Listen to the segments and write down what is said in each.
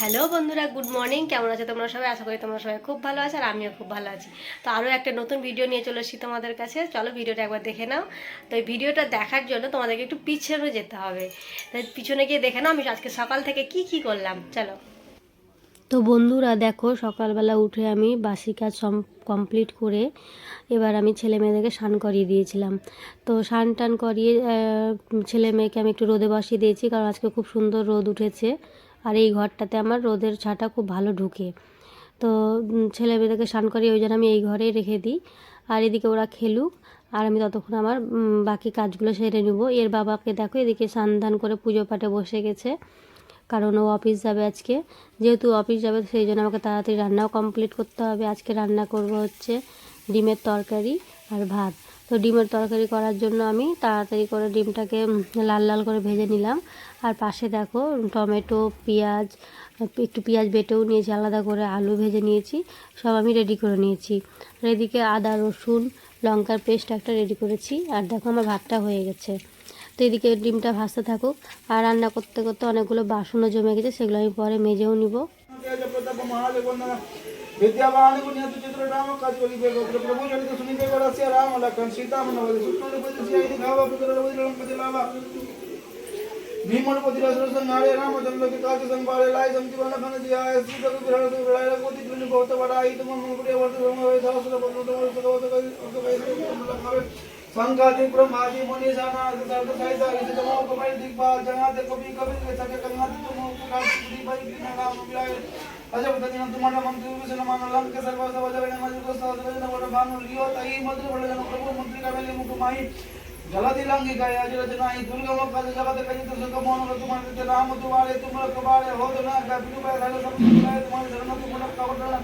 Hello বন্ধুরা, good morning. কেমন আছে তোমরা সবাই? আশা করি তোমরা সবাই খুব ভালো আছো আর আমিও খুব ভালো আছি। তো আরও একটা নতুন ভিডিও নিয়ে চলে এসেছি তোমাদের কাছে। চলো ভিডিওটা একবার দেখে নাও। তো এই ভিডিওটা দেখার জন্য তোমাদেরকে একটু পিছনে যেতে হবে। তাই পিছনে গিয়ে দেখে নাও আমি আজকে সকাল থেকে কি কি করলাম। চলো। তো বন্ধুরা, দেখো, সকালবেলা উঠে আমি বাসি কাজ কমপ্লিট করে এবার আমি ছেলে মেয়েদেরকে স্নান করিয়ে দিয়েছিলাম। তো স্নান টান করিয়ে ছেলে মেয়েকে আমি একটু রোদে বসিয়ে দিয়েছি, কারণ আজকে খুব সুন্দর রোদ উঠেছে। আর এই ঘরটাতে আমার রোদের ছাটা খুব ভালো ঢুকে। তো ছেলে মেয়েদেরকে স্নান করিয়ে ওই জন্য আমি এই ঘরেই রেখে দিই। আর এদিকে ওরা খেলুক, আর আমি ততক্ষণ আমার বাকি কাজগুলো সেরে নেব। এর বাবাকে দেখো, এদিকে স্নান ধান করে পুজো পাঠে বসে গেছে, কারণ ও অফিস যাবে আজকে। যেহেতু অফিস যাবে, সেই জন্য আমাকে তাড়াতাড়ি রান্নাও কমপ্লিট করতে হবে। আজকে রান্না করব হচ্ছে ডিমের তরকারি আর ভাত। তো ডিমের তরকারি করার জন্য আমি তাড়াতাড়ি করে ডিমটাকে লাল লাল করে ভেজে নিলাম। আর পাশে দেখো টমেটো, পেঁয়াজ, একটু পেঁয়াজ বেটেও নিয়েছি, আলাদা করে আলু ভেজে নিয়েছি, সব আমি রেডি করে নিয়েছি। আর এদিকে আদা, রসুন, লঙ্কার পেস্ট একটা রেডি করেছি, আর দেখো আমার ভাতটা হয়ে গেছে। তো এদিকে ডিমটা ভাজতে থাকুক। আর রান্না করতে করতে অনেকগুলো বাসনও জমে গেছে, সেগুলো আমি পরে মেজেও নিব। విద్యావాణికు నేతు చిత్రరామ కదివలిపేగ ప్రభు జనిత సునిపేగరస్య రామ లక్కన్ సీతామన్న వది సుత్రుడు పదిస్య ఇది గావ పుత్రుడు వది లం పదిలావ నీమణ పది రసరస నారే రామ జన్మ కి కాక సంబారే లాయ సంజీవన ఫన దియాయ శ్రీ ప్రభు విరహ సు విరహ కోతి బిన్ భవత వడాయి తమ ముగుడే వర్త సమ వై దాసుల బంధు తమ సగవత కది ఒక వై ములకవే संगाति ब्रह्मादि मुनि जाना सर्व साई सारी तमो कमल दिग्बा जनाते कवि कवि सके कंगाति तमो कुलास श्री भाई बिना नाम मिलाए ಪ್ರಜಾಪ್ರತಿನಿಧಿಗಳನ್ನು ತುಂಬಿಕೊಂಡ ಮಂತ್ರಿ ವಿಭೂಷಣ ಲಂಕ ಸರ್ವ ಸವಜರಣ ಮಜುರ ಭಾನು ಲಿಯೋ ತೈ ಮಂತ್ರಿ ಒಳ್ಳೆಯ ಪ್ರಭು ಮಂತ್ರಿ ಕಮಲಿ ಮುಖುಮಾಯಿ ಜಲದಿಲಂಗಿಕಾಯ ಅಜರಜನಾಯಿ ದುರ್ಗಮ ಪದ ಜಗದ ಕಜಿತ ಸುಖಮೋಹನ ರಘುಮಾನಿತ ರಾಮ ತುವಾಳೆ ತುಮಲ ಕಬಾಳೆ ಹೋದನ ಕಪಿಲುಪಾಯ ರಘ ಸಂಪ್ರದಾಯ ತುಮಾರ ಶರಣ ತುಮಲ ಕವಟನ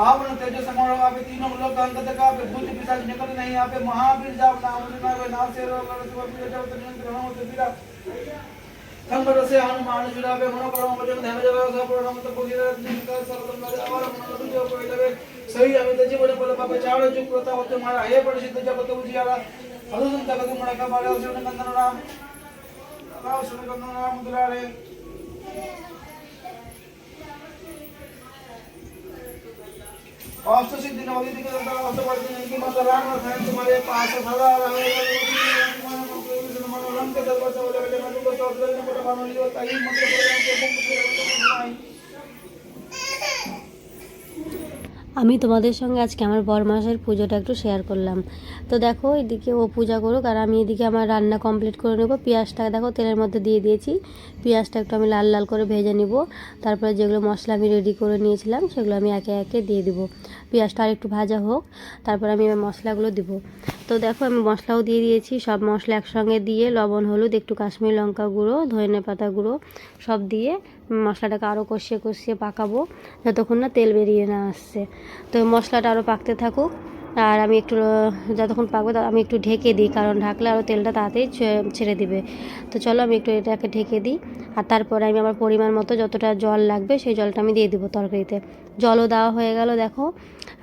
आवरण तेजस समारोह आपे तीनों लोक अंगत का आपे भूत पिशाच निकट नहीं आपे महावीर जाप नाम नाम से रोग सुबह जब तक नियंत्रण हो तो සම්බරසේ ආනුමාන ජිලාවේ මොන කරම මුදින් හැම දවසම ප්‍රෝග්‍රෑම් එක පුදිරත් නිකා සරදම් ලද අවර මොන දුජෝ කොයිලවේ ಸಹಿ ಅಮಿತ ಜೀವನ ಫಲ ಪಾಪ ಚಾಳ ಚುಕೃತ ಹೊತ್ತು ಮಾಡ ಅಯ್ಯಪಡಿಸಿದ್ದ ಜಪತ ಉಜಿಯಾರ ಅದುದಂ ತಗದು ಮುಡಕ ಬಾಳ ಸುರಣ ಕಂದನ ರಾಮ ರಾಮ ಸುರಣ ಕಂದನ ರಾಮ ಮುದ್ರಾಳೆ ಆಪ್ತ ಸಿದ್ಧಿನ ಒದಿದಿಗೆ ದಂತ ಹೊತ್ತು ಪಡೆದಿನ ಇಂಗಿ ಮಾತ್ರ ರಾಮ ಸಾಯಂತ ಮರೆಯ ಪಾಸ ಸದಾ ರಾಮ दरबार से बोले बेटे मैं तुमको चौधरी ने बड़ा मान लियो ताई मंत्र बोले के मुख আমি তোমাদের সঙ্গে আজকে আমার বরমাসের পুজোটা একটু শেয়ার করলাম তো দেখো এদিকে ও পূজা করুক আর আমি এদিকে আমার রান্না কমপ্লিট করে নেবো পেঁয়াজটা দেখো তেলের মধ্যে দিয়ে দিয়েছি পেঁয়াজটা একটু আমি লাল লাল করে ভেজে নিব তারপরে যেগুলো মশলা আমি রেডি করে নিয়েছিলাম সেগুলো আমি একে একে দিয়ে দিব পেঁয়াজটা আর একটু ভাজা হোক তারপর আমি এবার মশলাগুলো দিব তো দেখো, আমি মশলাও দিয়ে দিয়েছি। সব মশলা একসঙ্গে দিয়ে লবণ, হলুদ, একটু কাশ্মীর লঙ্কা গুঁড়ো, ধনে পাতা গুঁড়ো সব দিয়ে মশলাটাকে আরও কষিয়ে কষিয়ে পাকাবো যতক্ষণ না তেল বেরিয়ে না আসছে। তো মশলাটা আরও পাকতে থাকুক। আর আমি একটু যতক্ষণ পাকবে আমি একটু ঢেকে দিই, কারণ ঢাকলে আরও তেলটা তাড়াতাড়ি ছেড়ে দিবে। তো চলো, আমি একটু এটাকে ঢেকে দিই। আর তারপরে আমি আমার পরিমাণ মতো যতটা জল লাগবে, সেই জলটা আমি দিয়ে দিব তরকারিতে। জলও দেওয়া হয়ে গেল, দেখো।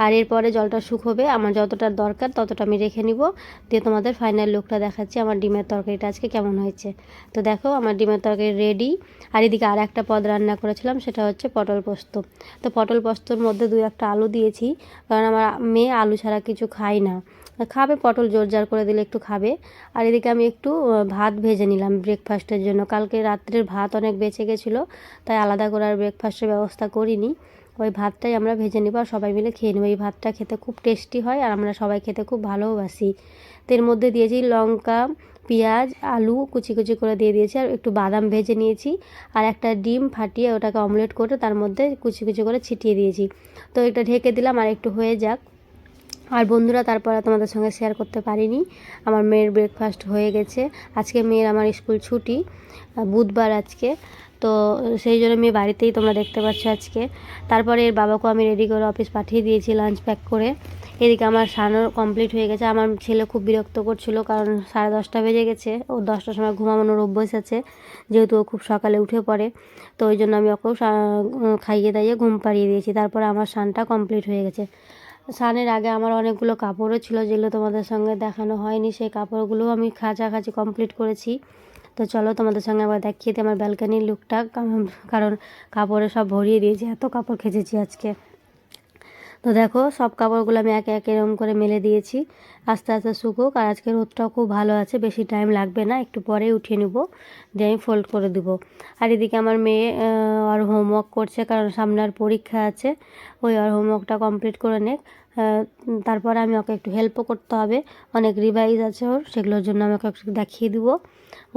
আর এরপরে জলটা শুকোবে, আমার যতটা দরকার ততটা আমি রেখে নিব। দিয়ে তোমাদের ফাইনাল লুকটা দেখাচ্ছি, আমার ডিমের তরকারিটা আজকে কেমন হয়েছে। তো দেখো, আমার ডিমের তরকারি রেডি আর এদিকে আর একটা পদ রান্না করেছিলাম, সেটা হচ্ছে পটল পোস্ত। তো পটল পোস্তর মধ্যে দুই একটা আলু দিয়েছি, কারণ আমার মেয়ে আলু ছাড়া কিছু খায় না। খাবে, পটল জোর জার করে দিলে একটু খাবে। আর এদিকে আমি একটু ভাত ভেজে নিলাম ব্রেকফাস্টের জন্য। কালকে রাত্রের ভাত অনেক বেঁচে গেছিল, তাই আলাদা করে আর ব্রেকফাস্টের ব্যবস্থা করিনি। ওই ভাতটাই আমরা ভেজে নেব আর সবাই মিলে খেয়ে নেব। এই ভাতটা খেতে খুব টেস্টি হয় আর আমরা সবাই খেতে খুব ভালোবাসি। তো এর মধ্যে দিয়েছি লঙ্কা, পেঁয়াজ, আলু কুচি কুচি করে দিয়ে দিয়েছি আর একটু বাদাম ভেজে নিয়েছি। আর একটা ডিম ফাটিয়ে ওটাকে অমলেট করে তার মধ্যে কুচি কুচি করে ছিটিয়ে দিয়েছি। তো এটা ঢেকে দিলাম আর একটু হয়ে যাক। আর বন্ধুরা, তারপরে তোমাদের সঙ্গে শেয়ার করতে পারিনি। আমার মেয়ের ব্রেকফাস্ট হয়ে গেছে। আজকে মেয়ের আমার স্কুল ছুটি। বুধবার আজকে। তো সেই জন্য মেয়ে বাড়িতেই তোমরা দেখতে পাচ্ছ আজকে। তারপরে এর বাবাকেও আমি রেডি করে অফিস পাঠিয়ে দিয়েছি লাঞ্চ প্যাক করে। এদিকে আমার সানো কমপ্লিট হয়ে গেছে। আমার ছেলে খুব বিরক্ত করছিল কারণ সাড়ে দশটা বেজে গেছে। ও দশটার সময় ঘুমানোর অভ্যেস আছে, যেহেতু ও খুব সকালে উঠে পড়ে। তো ওই জন্য আমি ওকেও খাইয়ে দাইয়ে ঘুম পাড়িয়ে দিয়েছি। তারপরে আমার সানটা কমপ্লিট হয়ে গেছে। স্নানের আগে আমার অনেকগুলো কাপড়ও ছিল, যেগুলো তোমাদের সঙ্গে দেখানো হয়নি। সেই কাপড়গুলোও আমি খাঁচাখাচি কমপ্লিট করেছি। তো চলো তোমাদের সঙ্গে আবার দেখিয়ে দিই আমার ব্যালকানির লুকটা কারণ কাপড়ে সব ভরিয়ে দিয়েছি, এত কাপড় খেঁচেছি আজকে। তো দেখো, সব কাপড়গুলো আমি একে একে এরকম করে মেলে দিয়েছি। আস্তে আস্তে শুকুক, আর আজকে রোদটাও খুব ভালো আছে, বেশি টাইম লাগবে না, একটু পরে উঠিয়ে নেব, দিয়ে আমি ফোল্ড করে দেবো। আর এদিকে আমার মেয়ে আর হোমওয়ার্ক করছে, কারণ সামনে আর পরীক্ষা আছে, ওই আর হোমওয়ার্কটা কমপ্লিট করে নেক। তারপর আমি ওকে একটু হেল্পও করতে হবে। অনেক রিভাইজ আছে ওর, সেগুলোর জন্য আমি ওকে একটু দেখিয়ে দিব।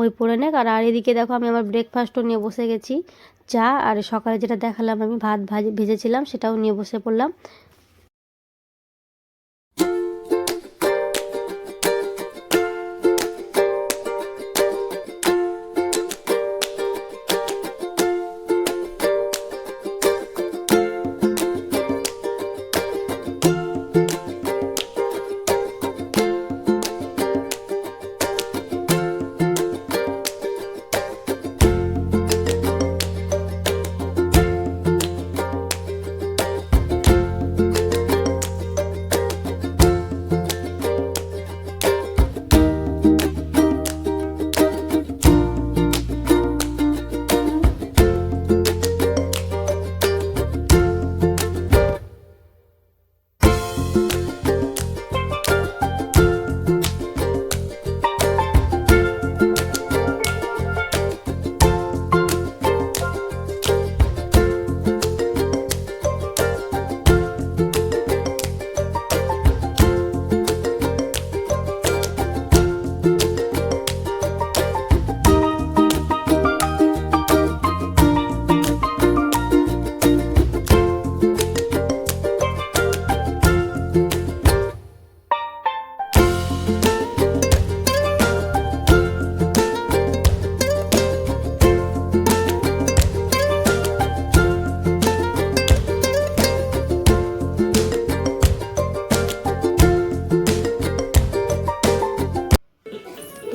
ওই পড়ে নেক, আর আর এদিকে দেখো আমি আমার ব্রেকফাস্টও নিয়ে বসে গেছি। চা, আর সকালে যেটা দেখালাম আমি, ভাত ভাজে, ভেজেছিলাম, সেটাও নিয়ে বসে পড়লাম।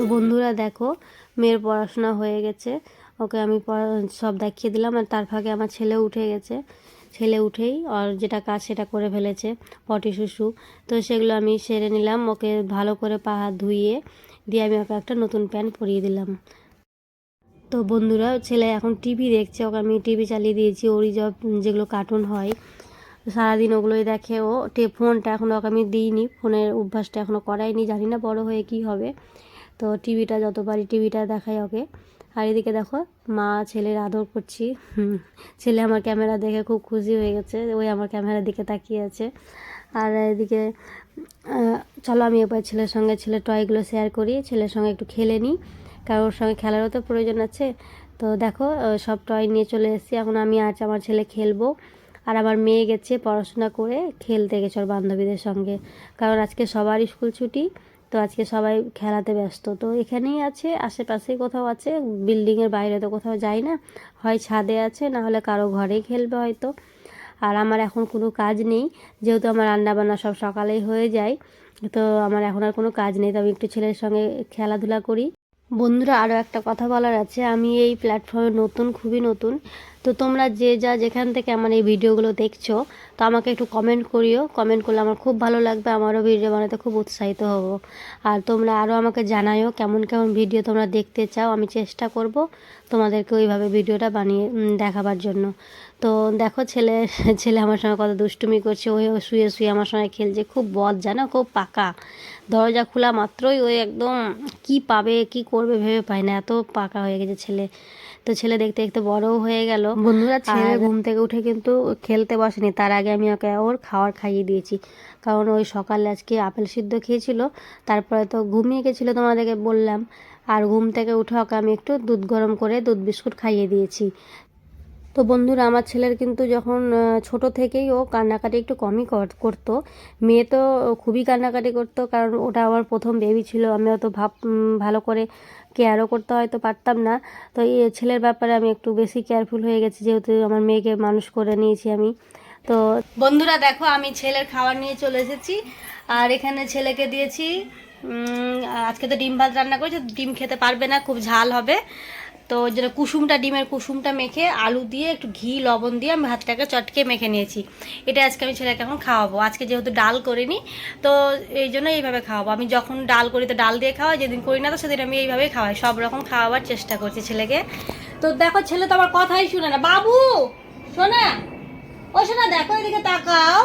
তো বন্ধুরা দেখো, মেয়ের পড়াশোনা হয়ে গেছে। ওকে আমি সব দেখিয়ে দিলাম আর তার ফাঁকে আমার ছেলে উঠে গেছে। ছেলে উঠেই আর যেটা কাজ সেটা করে ফেলেছে, পটি শুশু। তো সেগুলো আমি সেরে নিলাম, ওকে ভালো করে পা ধুইয়ে দিয়ে আমি ওকে একটা নতুন প্যান্ট পরিয়ে দিলাম। তো বন্ধুরা, ছেলে এখন টিভি দেখছে, ওকে আমি টিভি চালিয়ে দিয়েছি, ওরই সব যেগুলো কার্টুন হয়। সারাদিন ওগুলোই দেখে ও ফোনটা এখন ওকে আমি দিইনি, ফোনের অভ্যাসটা এখনও করাইনি, জানি না বড় হয়ে কি হবে। তো টিভিটা যত পারি টিভিটা দেখাই ওকে। আর এদিকে দেখো, মা ছেলের আদর করছি। ছেলে আমার ক্যামেরা দেখে খুব খুশি হয়ে গেছে, ওই আমার ক্যামেরার দিকে তাকিয়ে আছে। আর এদিকে চলো আমি এবার ছেলের সঙ্গে ছেলের টয়গুলো শেয়ার করি, ছেলের সঙ্গে একটু খেলে নিই। কারণ ওর সঙ্গে খেলারও তো প্রয়োজন আছে। তো দেখো সব টয় নিয়ে চলে এসেছি। এখন আমি আজ আমার ছেলে খেলব। আর আমার মেয়ে গেছে পড়াশোনা করে, খেলতে গেছে ওর বান্ধবীদের সঙ্গে। কারণ আজকে সবার স্কুল ছুটি। তো আজকে সবাই খেলাতে ব্যস্ত। তো এখানেই আছে, আশেপাশেই কোথাও আছে বিল্ডিংয়ের বাইরে তো কোথাও যাই না। হয় ছাদে আছে, না হলে কারও ঘরেই খেলবে হয়তো। আর আমার এখন কোনো কাজ নেই, যেহেতু আমার রান্নাবান্না সব সকালেই হয়ে যায়, তো আমার এখন আর কোনো কাজ নেই, তো আমি একটু ছেলের সঙ্গে খেলাধুলা করি। বন্ধুরা আরও একটা কথা বলার আছে, আমি এই প্ল্যাটফর্মে নতুন, খুবই নতুন। তো তোমরা যে যা যেখান থেকে আমার এই ভিডিওগুলো দেখছ, তো আমাকে একটু কমেন্ট করিও। কমেন্ট করলে আমার খুব ভালো লাগবে, আমারও ভিডিও বানাতে খুব উৎসাহিত হব। আর তোমরা আরও আমাকে জানাইও কেমন কেমন ভিডিও তোমরা দেখতে চাও, আমি চেষ্টা করব তোমাদেরকে ওইভাবে ভিডিওটা বানিয়ে দেখাবার জন্য। তো দেখো ছেলে ছেলে আমার সঙ্গে কত দুষ্টুমি করছে, ওই শুয়ে শুয়ে আমার সঙ্গে খেলছে, খুব বদ জানো, খুব পাকা। দরজা খোলা মাত্রই ওই একদম কি পাবে, কি করবে ভেবে পায় না, এত পাকা হয়ে গেছে ছেলে। তো ছেলে দেখতে দেখতে বড়ও হয়ে গেল। বন্ধুরা ছেলে ঘুম থেকে উঠে কিন্তু খেলতে বসেনি। তার আগে আমি ওকে ওর খাওয়ার খাইয়ে দিয়েছি। কারণ ওই সকালে আজকে আপেল সিদ্ধ খেয়েছিল। তারপরে তো ঘুমিয়ে গেছিল তোমাদেরকে বললাম। আর ঘুম থেকে উঠে ওকে আমি একটু দুধ গরম করে দুধ বিস্কুট খাইয়ে দিয়েছি। তো বন্ধুরা আমার ছেলের কিন্তু যখন ছোট থেকেই ও কান্নাকাটি একটু কমই কর- করতো। মেয়ে তো খুবই কান্নাকাটি করতো। কারণ ওটা আমার প্রথম বেবি ছিল। আমি অত ভাব ভালো করে কেয়ারও করতে হয়তো পারতাম না। তো এই ছেলের ব্যাপারে আমি একটু বেশি কেয়ারফুল হয়ে গেছি, যেহেতু আমার মেয়েকে মানুষ করে নিয়েছি আমি। তো বন্ধুরা, দেখো আমি ছেলের খাবার নিয়ে চলে এসেছি। আর এখানে ছেলেকে দিয়েছি আজকে তো ডিম ভাত রান্না করেছি, ডিম খেতে পারবে না, খুব ঝাল হবে। তো যেটা কুসুমটা, ডিমের কুসুমটা মেখে আলু দিয়ে, একটু ঘি, লবণ দিয়ে আমি ভাতটাকে চটকে মেখে নিয়েছি। এটা আজকে আমি ছেলেকে এখন খাওয়াবো। আজকে যেহেতু ডাল করিনি, তো এই জন্য এইভাবে খাওয়াবো। আমি যখন ডাল করি, তো ডাল দিয়ে খাওয়াই, যেদিন করি না, তো সেদিন আমি এইভাবেই খাওয়াই। সব রকম খাওয়াবার চেষ্টা করছি ছেলেকে। তো দেখো, ছেলে তো আমার কথাই শুনে না। বাবু, শোনা। ও শোনা, দেখো এদিকে তাকাও।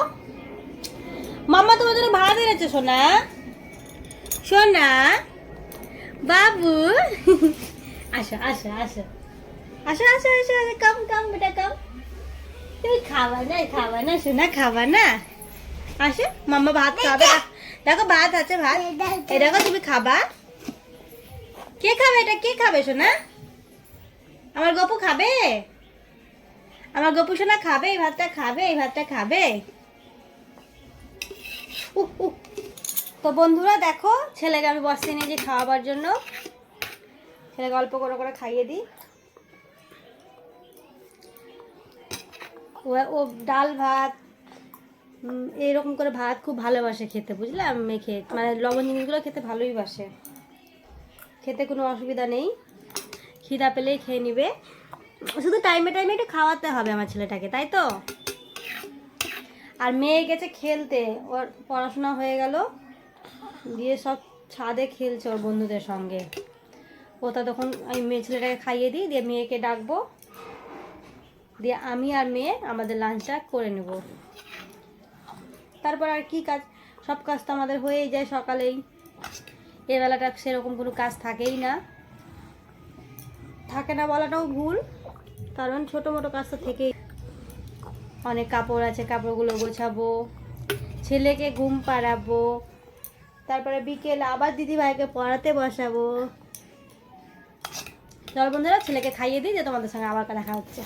মাম্মা জন্য ভাড়া দিয়েছে সোনা সোনা বাবু আসো আসো আসো। আসো আসো আসো আসো কম কম বেটা কম তুমি খাবা না খাবা না সোনা খাবা না। আসো মাম্মা ভাত খাবে দেখো ভাত আছে ভাত। এই দেখো তুমি খাবা। কে খাবে এটা? কে খাবে সোনা? আমার গপু খাবে? আমার গপু সোনা খাবে এই ভাতটা খাবে এই ভাতটা খাবে। তো বন্ধুরা দেখো ছেলেকে আমি বসতে নিয়েছি খাওয়াবার জন্য। ছেলেকে অল্প করে করে খাইয়ে দিই। ও ও ডাল ভাত এরকম করে ভাত খুব ভালোবাসে খেতে বুঝলাম মেখে মানে লবণ জিনিসগুলো খেতে ভালোই বাসে। খেতে কোনো অসুবিধা নেই। খিদা পেলেই খেয়ে নিবে। শুধু টাইমে টাইমে একটু খাওয়াতে হবে আমার ছেলেটাকে, তাই তো? আর মেয়ে গেছে খেলতে, ওর পড়াশোনা হয়ে গেল। দিয়ে সব ছাদে খেলছে ওর বন্ধুদের সঙ্গে। ওটা তখন আমি মেয়ে ছেলেটাকে খাইয়ে দিই, দিয়ে মেয়েকে ডাকবো। দিয়ে আমি আর মেয়ে আমাদের লাঞ্চটা করে নেব। তারপর আর কি কাজ? সব কাজ তো আমাদের হয়েই যায় সকালেই। এ বেলাটা সেরকম কোনো কাজ থাকেই না। থাকে না বলাটাও ভুল। কারণ ছোটো মোটো কাজ তো থেকেই। অনেক কাপড় আছে, কাপড়গুলো গোছাবো, ছেলেকে ঘুম পাড়াবো, তারপরে বিকেল আবার দিদি ভাইকে পড়াতে বসাবো। চল বন্ধুরা ছেলেকে খাইয়ে দিই যে তোমাদের সঙ্গে আবার দেখা হচ্ছে।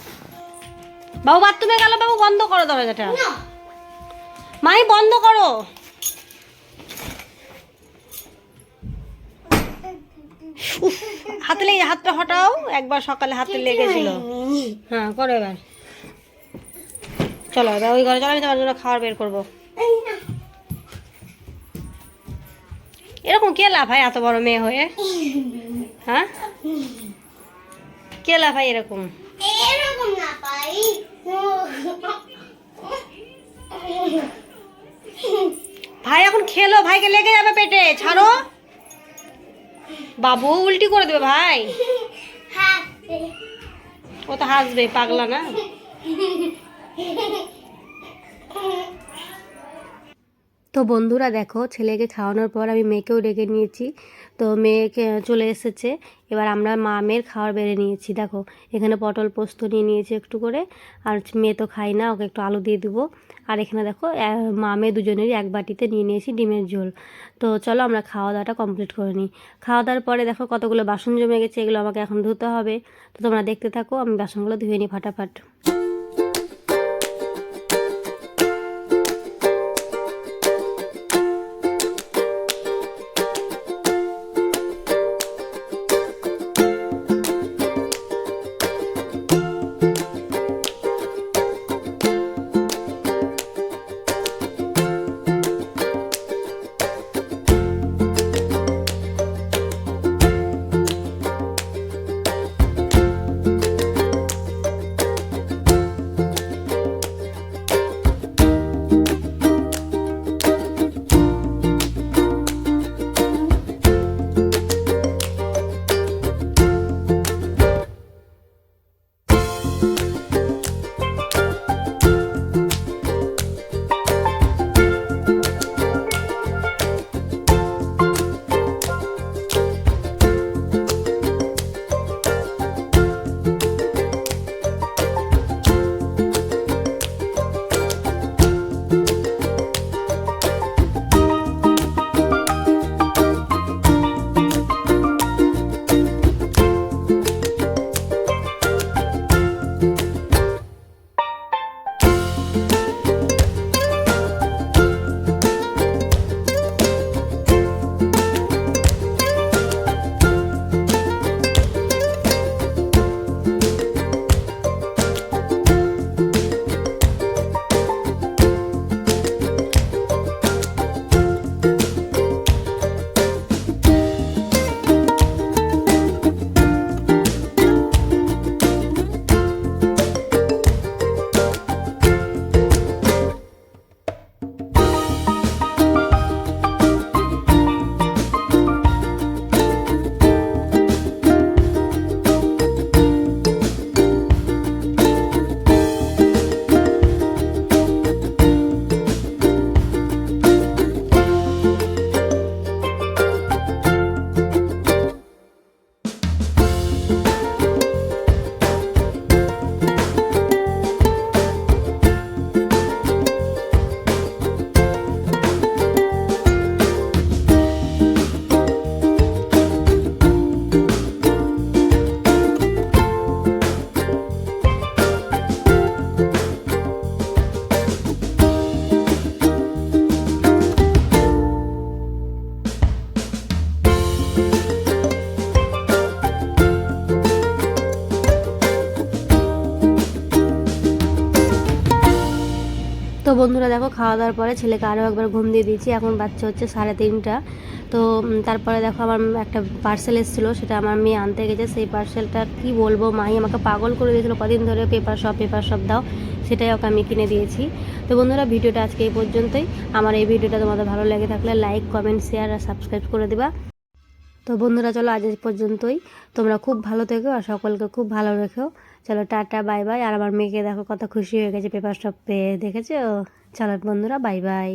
বাবু বাথরুমে গেল বাবু বন্ধ করো দরজাটা। মাই বন্ধ করো। হাতে লেগে হাতটা হটাও। একবার সকালে হাতে লেগেছিল। হ্যাঁ করো এবার। চলো এবার ওই ঘরে চলো আমি তোমার জন্য খাবার বের করব। এরকম কে লাভ হয় এত বড় মেয়ে হয়ে? হ্যাঁ? কে লাভ এরকম? এরকম না পাই ভাই এখন খেলো ভাইকে লেগে যাবে পেটে ছাড়ো। বাবু উল্টি করে দেবে ভাই। ও তো হাসবে পাগলা না। তো বন্ধুরা দেখো ছেলেকে খাওয়ানোর পর আমি মেয়েকেও ডেকে নিয়েছি। তো মেয়েকে চলে এসেছে। এবার আমরা মা মেয়ের খাবার বেড়ে নিয়েছি। দেখো, এখানে পটল পোস্ত নিয়ে নিয়েছি একটু করে। আর মেয়ে তো খাই না, ওকে একটু আলু দিয়ে দিব। আর এখানে দেখো মা মেয়ে দুজনেরই এক বাটিতে নিয়ে নিয়েছি ডিমের ঝোল। তো চলো আমরা খাওয়া দাওয়াটা কমপ্লিট করে নিই। খাওয়া দাওয়ার পরে দেখো কতগুলো বাসন জমে গেছে, এগুলো আমাকে এখন ধুতে হবে। তো তোমরা দেখতে থাকো, আমি বাসনগুলো ধুয়ে নিই ফাটাফাট। বন্ধুরা দেখো, খাওয়া দাওয়ার পরে ছেলেকে আরও একবার ঘুম দিয়ে দিয়েছি। এখন বাচ্চা হচ্ছে সাড়ে তিনটা। তো তারপরে দেখো আমার একটা পার্সেল এসেছিল, সেটা আমার মেয়ে আনতে গেছে। সেই পার্সেলটা কি বলব মাই আমাকে পাগল করে দিয়েছিলো কদিন ধরে। পেপার সব পেপার সব দাও, সেটাই ওকে আমি কিনে দিয়েছি। তো বন্ধুরা, ভিডিওটা আজকে এই পর্যন্তই। আমার এই ভিডিওটা তোমাদের ভালো লেগে থাকলে লাইক কমেন্ট শেয়ার আর সাবস্ক্রাইব করে দিবা। তো বন্ধুরা, চলো আজ পর্যন্তই। তোমরা খুব ভালো থেকো আর সকলকে খুব ভালো রেখো। চলো টাটা, বাই বাই। আর আমার মেয়েকে দেখো কত খুশি হয়ে গেছে, পেপার সব পেয়ে, দেখেছ? চলো বন্ধুরা, বাই বাই।